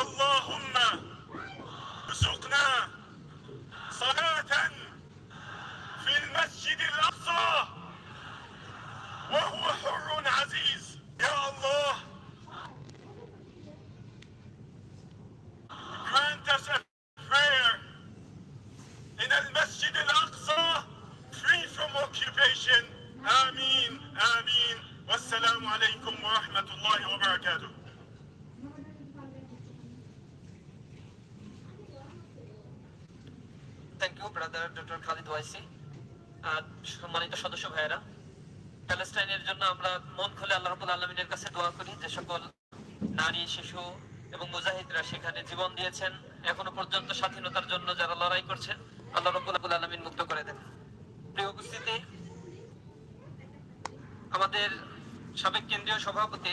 Allahümme জন্য আমরা মন খুলে আল্লাহ রাব্বুল আলমিনের কাছে দোয়া করি যে সকল নারী, শিশু এবং মুজাহিদরা সেখানে জীবন দিয়েছেন। এখনও পর্যন্ত স্বাধীনতার জন্য যারা লড়াই করছেন, আল্লাহ রব্বুল আলমিন মুক্ত করে দেন। প্রিয় উপস্থিতি, আমাদের সাবেক কেন্দ্রীয় সভাপতি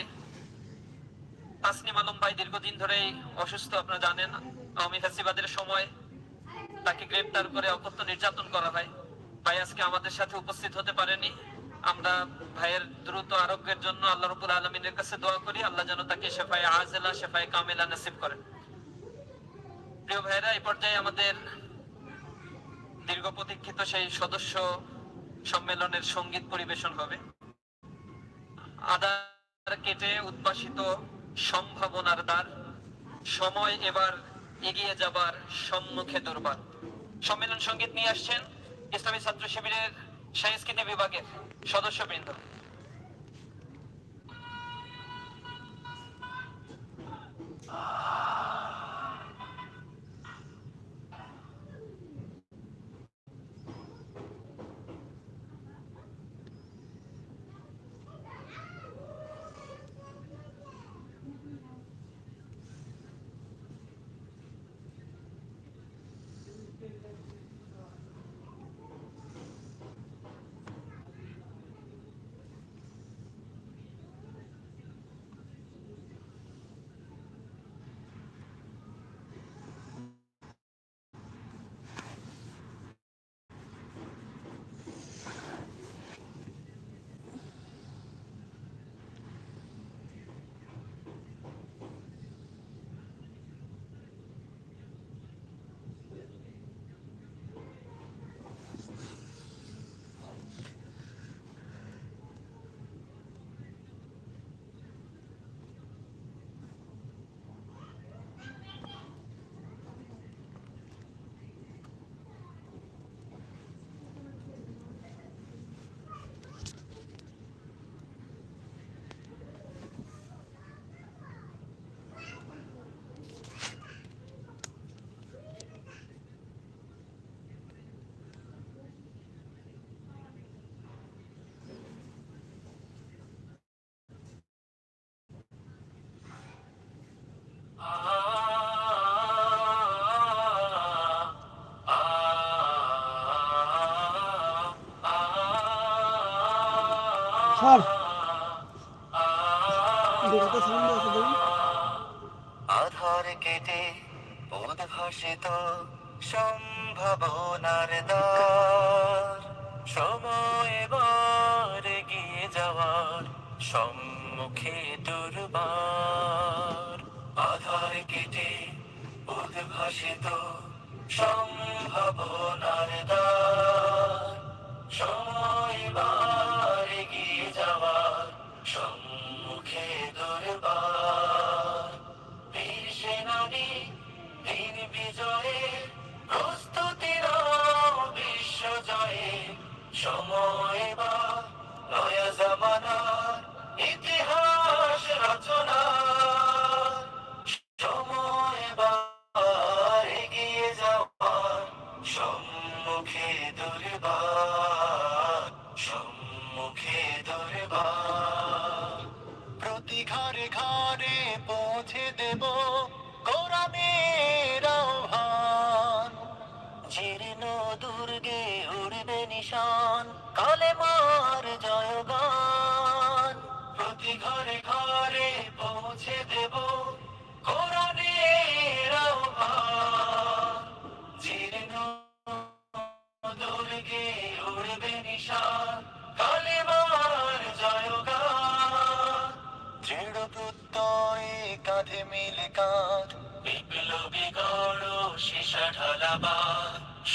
তাসনিম আলম ভাই দীর্ঘদিন ধরেই অসুস্থ, আপনারা জানেন। আওয়ামী ফ্যাসিবাদের সময় তাকে গ্রেপ্তার করে অকথ্য নির্যাতন করা হয়। ভাই আজকে আমাদের সাথে উপস্থিত হতে পারেনি। আমরা ভাইয়ের দ্রুত আরোগ্যের জন্য আল্লাহ রবুল আলমিনের কাছে দোয়া করি, আল্লাহ যেন তাকে শেফায় আজেলা, শেফায় কামেলা নসিব করেন। প্রিয় ভাইয়েরা, এই পর্যায়ে আমাদের দীর্ঘ প্রতীক্ষিত সেই সদস্য সম্মেলনের সংগীত পরিবেশন হবে। আদার কেটে উদ্ভাসিত সম্ভাবনার দ্বার, সময় এবার এগিয়ে যাবার সম্মুখে দুর্বার। সম্মেলন সংগীত নিয়ে আসছেন ইসলামী ছাত্র শিবিরের সংস্কৃতি বিভাগের সদস্যবৃন্দ। সর আধার কেটে উদ্ভাসিত সম্ভাবনার দ্বার। সময় এবার এগিয়ে যাওয়ার সম্মুখে দুর্বার। আধার কেটে উদ্ভাসিত সম্ভাবনার দ্বার।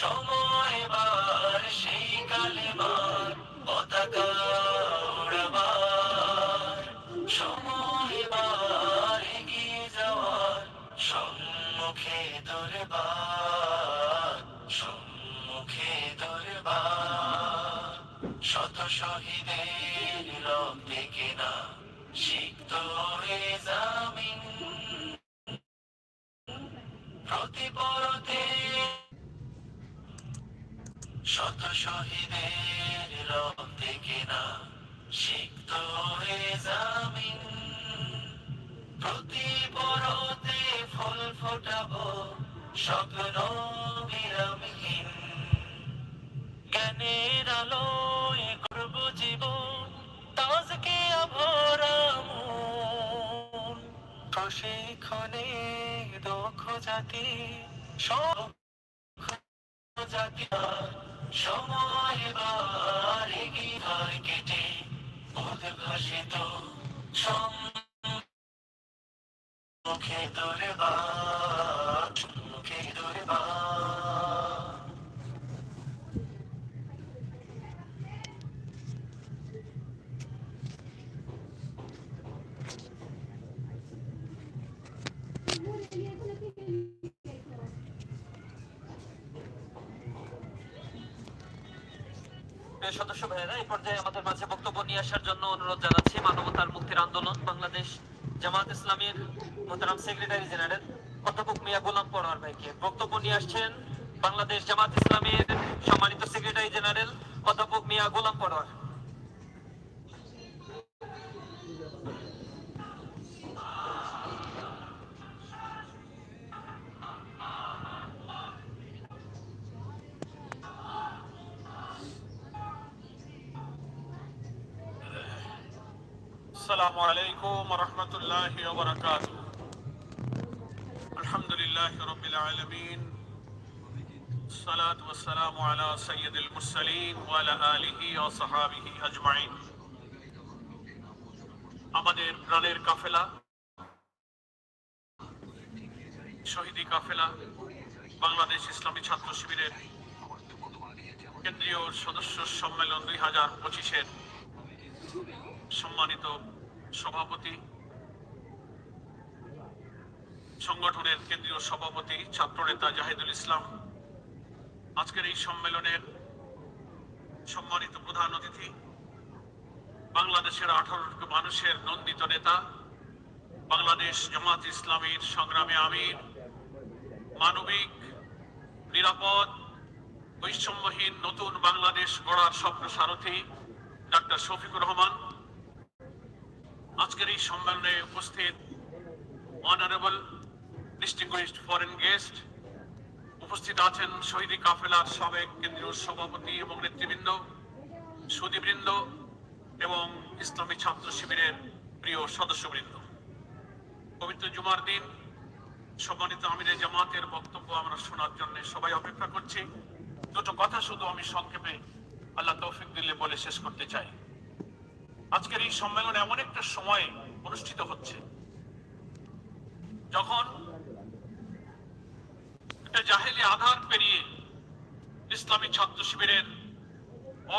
সময় বার সেই কালেমার পতাকা উড়াবার। সময় বার যাওয়ার সম্মুখে শত হয়ে জামিন শহীদের রক্তে কেনা সিক্ত হয়ে জামিন। প্রতি প্রতিপরতে ফুল ফোটাবো স্বপ্ন বিরামহীন জ্ঞানের আলোয় করব জীবন, তাজকে ভরা মন প্রশিক্ষণে দক্ষ জাতি, সব জাতি। সময় বার এগিয়ে কেটে উদ্ভাসিত সম্মুখে তোর সম্মুখে ভাইয়েরা এই পর্যায়ে আমাদের মাঝে বক্তব্য নিয়ে আসার জন্য অনুরোধ জানাচ্ছি, মানবতার মুক্তির আন্দোলন, বাংলাদেশ জামাত ইসলামের মোহতারাম সেক্রেটারি জেনারেল অধ্যাপক মিয়া গোলাম পরোয়ার ভাইকে। বক্তব্য নিয়ে আসছেন বাংলাদেশ জামাত ইসলামের সম্মানিত সেক্রেটারি জেনারেল অধ্যাপক মিয়া গোলাম পরোয়ার। السلام عليكم ورحمة الله وبركاته الحمد لله رب العالمين الصلاة والسلام على سيد المرسلين وعلى آله وصحابه أجمعين আমাদের প্রাণের কাফেলা শহীদি কাফেলা বাংলাদেশ ইসলামী ছাত্র শিবিরের কেন্দ্রীয় সদস্য সম্মেলন দুই হাজার পঁচিশের সম্মানিত সভাপতি, সংগঠনের কেন্দ্রীয় সভাপতি ছাত্রনেতা জাহিদুল ইসলাম, আজকের এই সম্মেলনের সম্মানিত প্রধান অতিথি, বাংলাদেশের আঠারো মানুষের নন্দিত নেতা, বাংলাদেশ জামাত ইসলামীর সংগ্রামে আমির, মানবিক, নিরাপদ, বৈষম্যহীন নতুন বাংলাদেশ গড়ার স্বপ্ন সারথী, ডাক্তার শফিকুর রহমান আজকের এই সম্মেলনে উপস্থিত অনারেবল ডিস্টিংগুইশড ফরেন গেস্ট উপস্থিত আছেন শহীদি কাফেলার সাবেক কেন্দ্রীয় সভাপতি এবং নেতৃবৃন্দ, সুদীবৃন্দ এবং ইসলামী ছাত্র শিবিরের প্রিয় সদস্যবৃন্দ। পবিত্র জুমার দিন, সম্মানিত আমিরে জামাতের বক্তব্য আমরা শোনার জন্য সবাই অপেক্ষা করছি। দুটো কথা শুধু আমি সংক্ষেপে আল্লাহ তৌফিক দিলে বলে শেষ করতে চাই। আজকের এই সম্মেলন এমন একটা সময় অনুষ্ঠিত হচ্ছে, যখন একটা জাহেলি আধার পেরিয়ে ইসলামী ছাত্র শিবিরের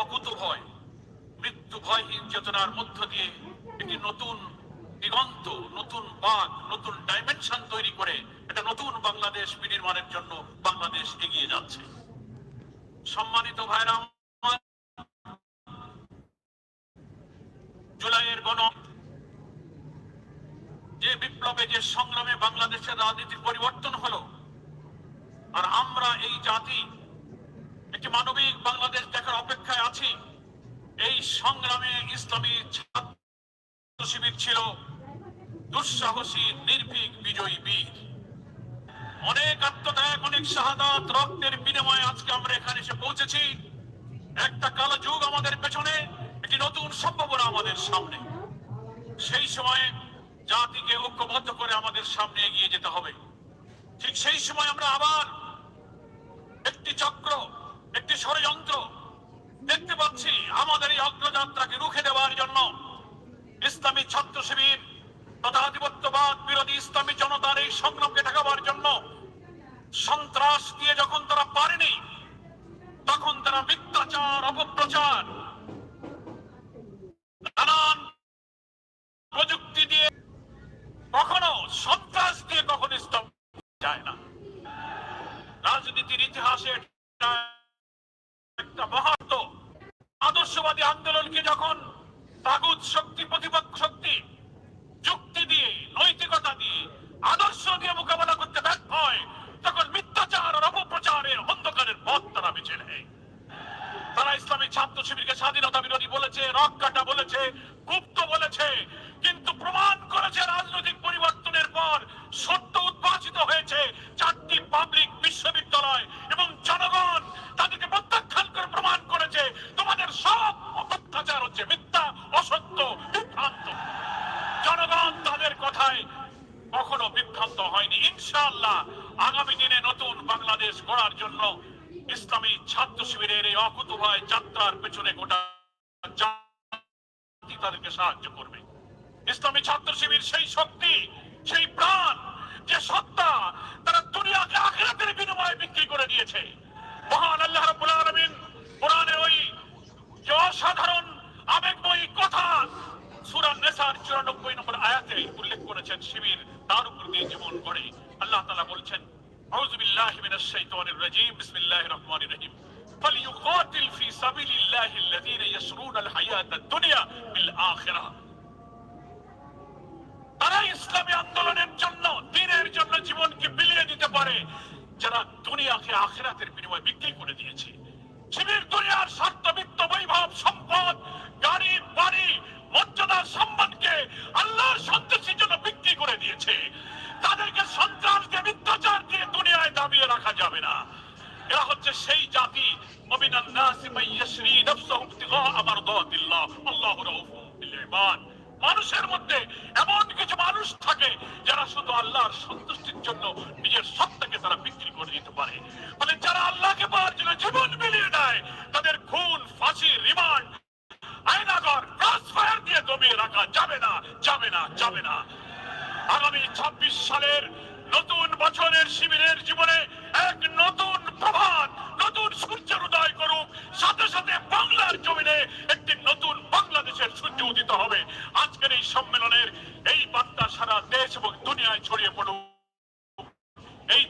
অকুত ভয়, মৃত্যু ভয়হীন চেতনার মধ্য দিয়ে একটি নতুন দিগন্ত, নতুন বাঘ, নতুন ডাইমেনশন তৈরি করে একটা নতুন বাংলাদেশ বিনির্মাণের জন্য বাংলাদেশ এগিয়ে যাচ্ছে। সম্মানিত ভাইরা আমার, জুলাইয়ের গণ যে বিপ্লবে, যে সংগ্রামে বাংলাদেশের রাজনীতির পরিবর্তন হলো, আর আমরা এই জাতি, একটি মানবিক বাংলাদেশ দেখার অপেক্ষায় আছি, এই সংগ্রামে ইসলামী ছাত্র শিবির ছিল দুঃসাহসী, নির্ভীক, বিজয়ী বীর। অনেক আত্মত্যাগ, অনেক শাহাদাত, রক্তের বিনিময়ে আজকে আমরা এখানে এসে পৌঁছেছি। একটা কালো যুগ আমাদের পেছনে। একটি নতুন সম্ভাবনা আমাদের সামনে। সেই সময়ে জাতিকে ঐক্যবদ্ধ করে আমাদের সামনে এগিয়ে যেতে হবে। ঠিক সেই সময় আমরা আবার একটি চক্র, একটি ষড়যন্ত্র দেখতে পাচ্ছি আমাদের এই অগ্রযাত্রাকে রুখে দেওয়ার জন্য। ইসলামী ছাত্র শিবির তথাধিপত্যবাদ বিরোধী ইসলামী জনতার এই সংগ্রামকে ঠেকাবার জন্য সন্ত্রাস দিয়ে যখন তারা পারেনি তখন তারা মিথ্যাচার অপপ্রচার নানান প্রযুক্তি দিয়ে কখনো সন্ত্রাস দিয়ে কখনো ইসলাম যায় না রাজনীতির ইতিহাসে এটা একটা মহাত্ম আদর্শবাদী আন্দোলনকে যখন তাগুদ শক্তি প্রতিপক্ষ শক্তি যুক্তি দিয়ে নৈতিকতা দিয়ে আদর্শ দিয়ে মোকাবেলা করতে ব্যর্থ হয় তখন মিথ্যাচার আর অপপ্রচারের অন্ধকারের পথ তারা বেছে নেয় তারা ইসলামী ছাত্র শিবিরকে স্বাধীনতা বিরোধী বলেছে রক কাটা বলেছে গুপ্ত বলেছে কিন্তু প্রমাণ করেছে রাজনৈতিক পরিবর্তনের পর সত্য উদ্ভাসিত হয়েছে চারটি পাবলিক বিশ্ববিদ্যালয় এবং জনগণ তাদেরকে প্রত্যাখ্যান করে প্রমাণ করেছে তোমাদের সব অত্যাচার হচ্ছে মিথ্যা অসত্য বিভ্রান্ত জনগণ তাদের কথায় কখনো বিভ্রান্ত হয়নি ইনশাআল্লাহ আগামী দিনে নতুন বাংলাদেশ গড়ার জন্য ইসলামী ছাত্র শিবিরের এই অকুতভয় যাত্রার পেছনে গোটা জাতি তাদেরকে সাহায্য করবে ইসলামী ছাত্র শিবির সেই শক্তি সেই প্রাণ যে সত্তা তারা দুনিয়াকে আখিরাতের বিনিময়ে বিক্রি করে দিয়েছে মহান আল্লাহ রাব্বুল আলামিন কোরআনের ওই যে অসাধারণ আবেগময়ী কথা সূরা নেসার 94 নম্বর আয়াতে উল্লেখ করেছেন শিবির তার উপর দিয়ে জীবন গড়ে আল্লাহ তাআলা বলছেন আউযু বিল্লাহি মিনাশ শাইতানির রাজীম বিসমিল্লাহির রহমানির রহিম فليقاتل في سبيل الله الذين يشرون الحياة الدنيا بالآخرة তারা ইসলামী আন্দোলনের জন্য দিনের জন্য জীবনকে বিলিয়ে দিতে পারে যারা দুনিয়াকে আখেরাতের বিনিময়ে বিক্রি করে দিয়েছে। শিবির দুনিয়ার বৈভব সম্পদ, গাড়ি, বাড়ি সম্মানকে আল্লাহর সন্তুষ্টির জন্য বিক্রি করে দিয়েছে। তাদেরকে মিথ্যাচার দিয়ে দুনিয়ায় দাবিয়ে রাখা যাবে না। এরা হচ্ছে সেই জাতি। মান মানুষের মধ্যে এমন কিছু মানুষ থাকে যারা শুধু আল্লাহর সন্তুষ্টির জন্য নিজের সত্তাকে তারা বিক্রি করে দিতে পারে মানে যারা আল্লাহকে পাওয়ার জন্য জীবন বিলিয়ে দেয় তাদের খুন ফাঁসি রিমান্ড আয়নাগর ক্রসফায়ার দিয়ে দমিয়ে রাখা যাবে না যাবে না যাবে না আগামী ছাব্বিশ সালের নতুন বছরের শিবিরের জীবনে এক নতুন প্রভাত নতুন সূর্যের উদয় করুক সাথে সাথে বাংলার জমিনে একটি নতুন বাংলাদেশের সূর্য উদিত হবে। আজকের এই সম্মেলনের এই বার্তা সারা দেশ এবং দুনিয়ায় ছড়িয়ে পড়ুক। এই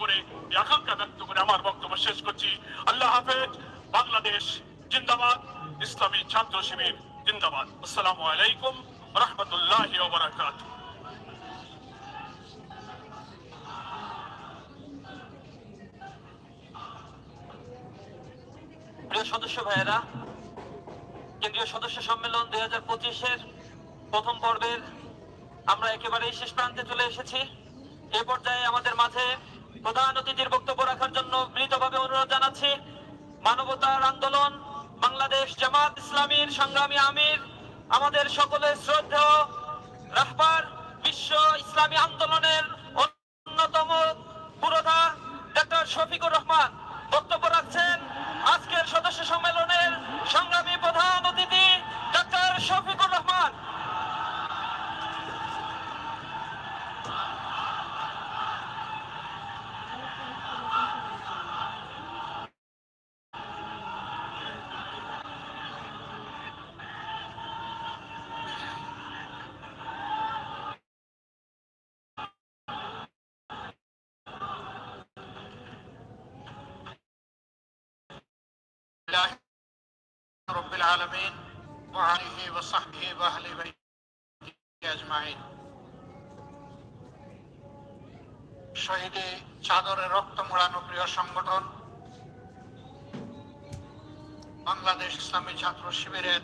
করে আকাঙ্ক্ষা ব্যক্ত করে আমার বক্তব্য শেষ করছি। আল্লাহ হাফেজ, বাংলাদেশ জিন্দাবাদ, ইসলামী ছাত্র শিবির জিন্দাবাদ। আসসালামু আলাইকুম প্রিয় সদস্য ভাইয়েরা কেন্দ্রীয় সদস্য সম্মেলন দুই হাজার পঁচিশের প্রথম পর্বের আমরা একেবারেই শেষ প্রান্তে চলে এসেছি। এই পর্যায়ে আমাদের মাঝে প্রধান অতিথির বক্তব্য রাখার জন্য বিনীতভাবে অনুরোধ জানাচ্ছি। মানবতার আন্দোলন, বাংলাদেশ জামাত ইসলামীর সংগ্রামী আমির, আমাদের সকলের শ্রদ্ধেয় রাহবার বিশ্ব ইসলামী আন্দোলনের অন্যতম পুরোধা ডক্টর শফিকুর রহমান বক্তব্য রাখছেন। আজকের সদস্য সম্মেলনের সংগ্রামী প্রধান অতিথি ডাক্তার শফিকুর রহমান لله رب العالمين وعليه وصحبه وأهل بيته أجمعين শহীদে চাদরে রক্ত মোড়ানো প্রিয় সংগঠন বাংলাদেশ ইসলামী ছাত্র শিবিরের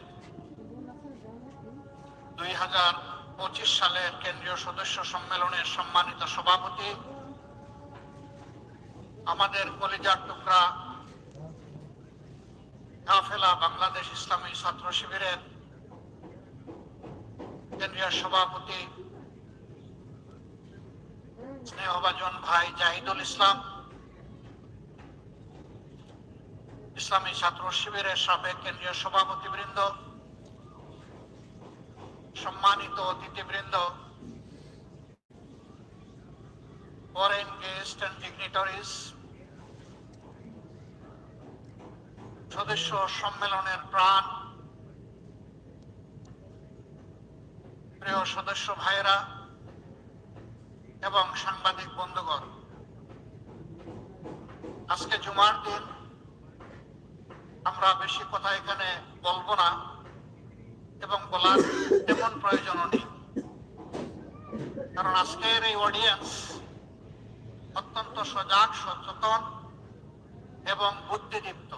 দুই হাজার পঁচিশ সালের কেন্দ্রীয় সদস্য সম্মেলনের সম্মানিত সভাপতি আমাদের কলিজার টুকরা কাফেলা বাংলাদেশ ইসলামী ছাত্র শিবিরের কেন্দ্রীয় সভাপতি স্নেহভাজন ভাই জাহিদুল ইসলাম, ইসলামী ছাত্র শিবিরের সাবেক কেন্দ্রীয় সভাপতি বৃন্দ সম্মানিত অতিথিবৃন্দ, foreign guests and dignitaries সদস্য সম্মেলনের প্রাণ। প্রিয় সদস্য ভাইরা এবং সাংবাদিক বন্ধুগণ, আজকে জুমার দিন। আমরা বেশি কথা এখানে বলব না এবং বলার তেমন প্রয়োজনও নেই। কারণ আজকের এই অডিয়েন্স অত্যন্ত সজাগ, সচেতন এবং বুদ্ধিদীপ্ত।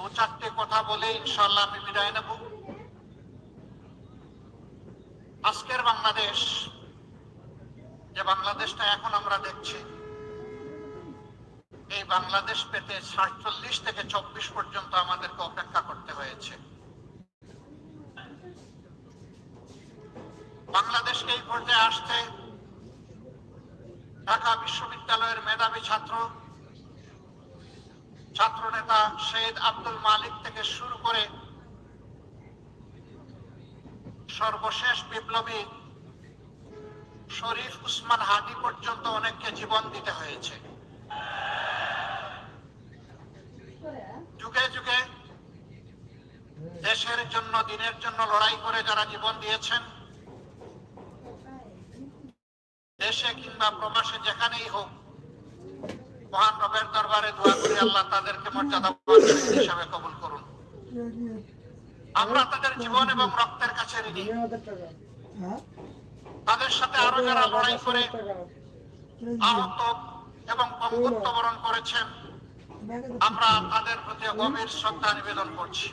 দু চারটে কথা বলে ইনশাল্লাহ আমি বিদায় নেব। আজকের বাংলাদেশ, যে বাংলাদেশটা এখন আমরা দেখছি, এই বাংলাদেশ পেতে সাতচল্লিশ থেকে চব্বিশ পর্যন্ত আমাদেরকে অপেক্ষা করতে হয়েছে। বাংলাদেশকে এই পর্যায়ে আসতে ঢাকা বিশ্ববিদ্যালয়ের মেধাবী ছাত্র ছাত্র নেতা শহীদ আব্দুল মালিক থেকে শুরু করে সর্বশেষ বিপ্লবী শরীফ উসমান হাদি পর্যন্ত অনেককে জীবন দিতে হয়েছে। যুগে যুগে দেশের জন্য, দিনের জন্য লড়াই করে যারা জীবন দিয়েছেন, দেশে কিংবা প্রবাসে যেখানেই হোক মহান রবের দরবারে দোয়া করি, আল্লাহ তাদেরকে হিসাবে কবুল করুন। আমরা তাদের জীবন এবং রক্তের কাছে ঋণী। তাদের সাথে আরও যারা লড়াই করে, আহত এবং পঙ্গুত্ব বরণ করেছেন, আমরা তাদের প্রতি গভীর শ্রদ্ধা নিবেদন করছি।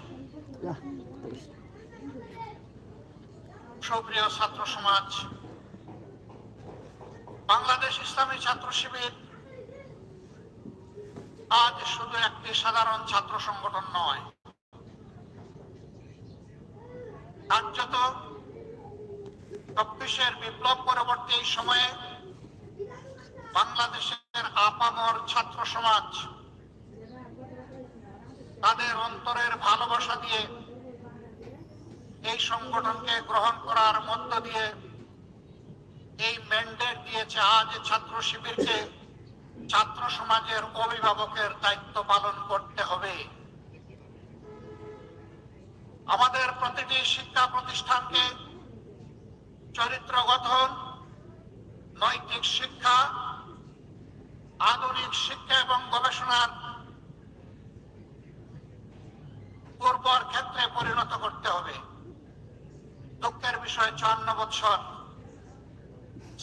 সুপ্রিয় ছাত্র সমাজ, বাংলাদেশ ইসলামী ছাত্র শিবির আজ শুধু একটি সাধারণ ছাত্র সংগঠন নয়। কার্যত চব্বিশের বিপ্লব পরবর্তী সময়ে বাংলাদেশের আপামর ছাত্র সমাজ তাদের অন্তরের ভালোবাসা দিয়ে এই সংগঠনকে গ্রহণ করার মধ্য দিয়ে এই ম্যান্ডেট দিয়েছে আজ ছাত্র শিবিরকে ছাত্র সমাজের অভিভাবকের দায়িত্ব পালন করতে হবে। আমাদের প্রতিটি শিক্ষা প্রতিষ্ঠানকে চরিত্র গঠন, নৈতিক শিক্ষা, আধুনিক শিক্ষা এবং গবেষণার উর্বর ক্ষেত্রে পরিণত করতে হবে। দুঃখের বিষয়, চুয়ান্ন বছর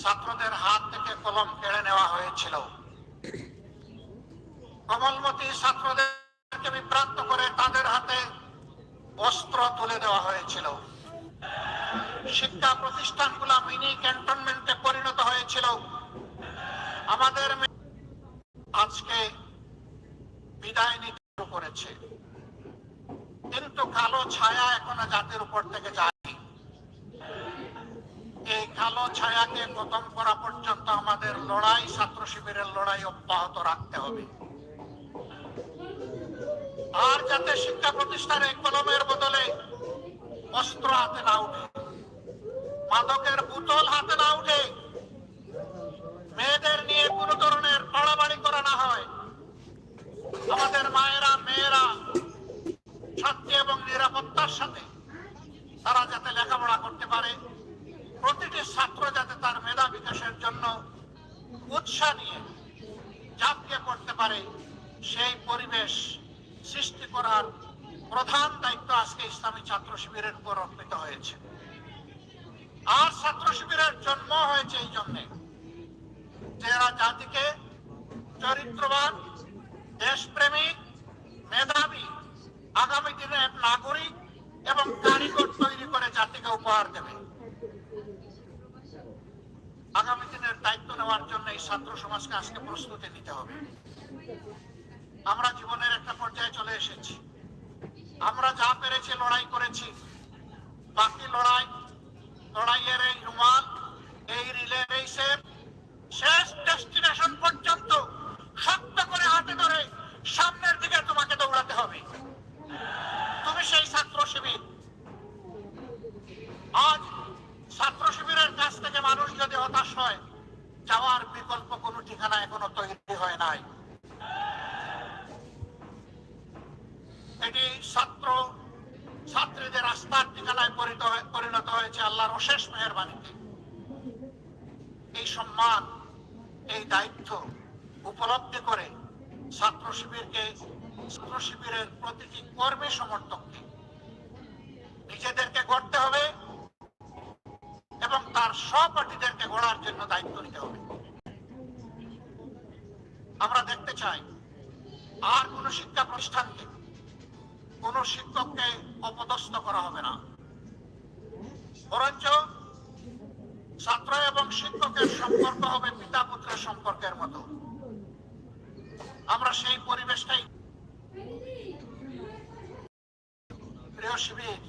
ছাত্রদের হাত থেকে কলম কেড়ে নেওয়া হয়েছিল। কমলমতি ছাত্রদেরকে বিভ্রান্ত করে তাদের হাতে অস্ত্র তুলে দেওয়া হয়েছিল। শিক্ষা প্রতিষ্ঠানগুলো মিনি ক্যান্টনমেন্টে পরিণত হয়েছিল। আমাদের আজকে বিদায় নিতে করেছে। কিন্তু কালো ছায়া এখনও জাতির উপর থেকে যায়নি এই কালো ছায়াকে খতম করা পর্যন্ত আমাদের লড়াই, ছাত্র শিবিরের লড়াই অব্যাহত রাখতে হবে। আর যাতে শিক্ষা প্রতিষ্ঠানে কলমের বদলে অস্ত্র হাতে না উঠে, মাদকের বোতল হাতে না উঠে, মেয়েদের নিয়ে কোন ধরনের বাড়াবাড়ি করা না হয়। আমাদের মায়েরা, মেয়েরা শান্তি এবং নিরাপত্তার সাথে তারা যাতে লেখাপড়া করতে পারে। প্রতিটি ছাত্র যাতে তার মেধা বিকাশের জন্য উৎসাহ নিয়ে ঝাঁপিয়ে পড়তে পারে, সেই পরিবেশ সৃষ্টি করার প্রধান দায়িত্ব আজকে ইসলামী ছাত্র শিবিরের উপর অর্পিত হয়েছে। আর ছাত্র শিবিরের জন্ম হয়েছে এই জন্যে যে এরা জাতিকে চরিত্রবান, দেশপ্রেমিক, মেধাবী, আগামী দিনের নাগরিক এবং কারিগর তৈরি করে জাতিকে উপহার দেবে আগামী দিনের দায়িত্ব নেওয়ার জন্য এই ছাত্র সমাজকে আজকে প্রস্তুতি নিতে হবে। আমরা জীবনের একটা পর্যায়ে চলে এসেছি। আমরা যা পেরেছি লড়াই করেছি, বাকি লড়াই, লড়াইয়ের এই রুমাল, এই রিলে রেসের শেষ ডেস্টিনেশন পর্যন্ত শক্ত করে হাতে ধরে সামনের দিকে তোমাকে দৌড়াতে হবে। তুমি সেই ছাত্র শিবির। এই সম্মান এই দায়িত্ব উপলব্ধি করে ছাত্র শিবিরকে ছাত্র শিবিরের প্রতিটি কর্মী সমর্থককে নিজেদেরকে গড়তে হবে এবং তার সহপাঠীদেরকে গড়ার জন্য দায়িত্ব নিতে হবে আমরা দেখতে চাই আর কোন শিক্ষা প্রতিষ্ঠানকে কোন শিক্ষককে অপদস্থ করা হবে না। বরঞ্চ ছাত্র এবং শিক্ষকের সম্পর্ক হবে পিতা পুত্রের সম্পর্কের মতো। আমরা সেই পরিবেশটাই প্রিয় শিবির।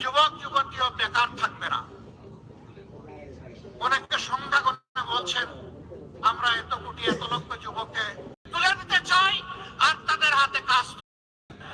যুবক যুবতীও বেকার থাকবে না। অনেককে গণনা বলছেন আমরা এত কোটি এত লক্ষ যুবককে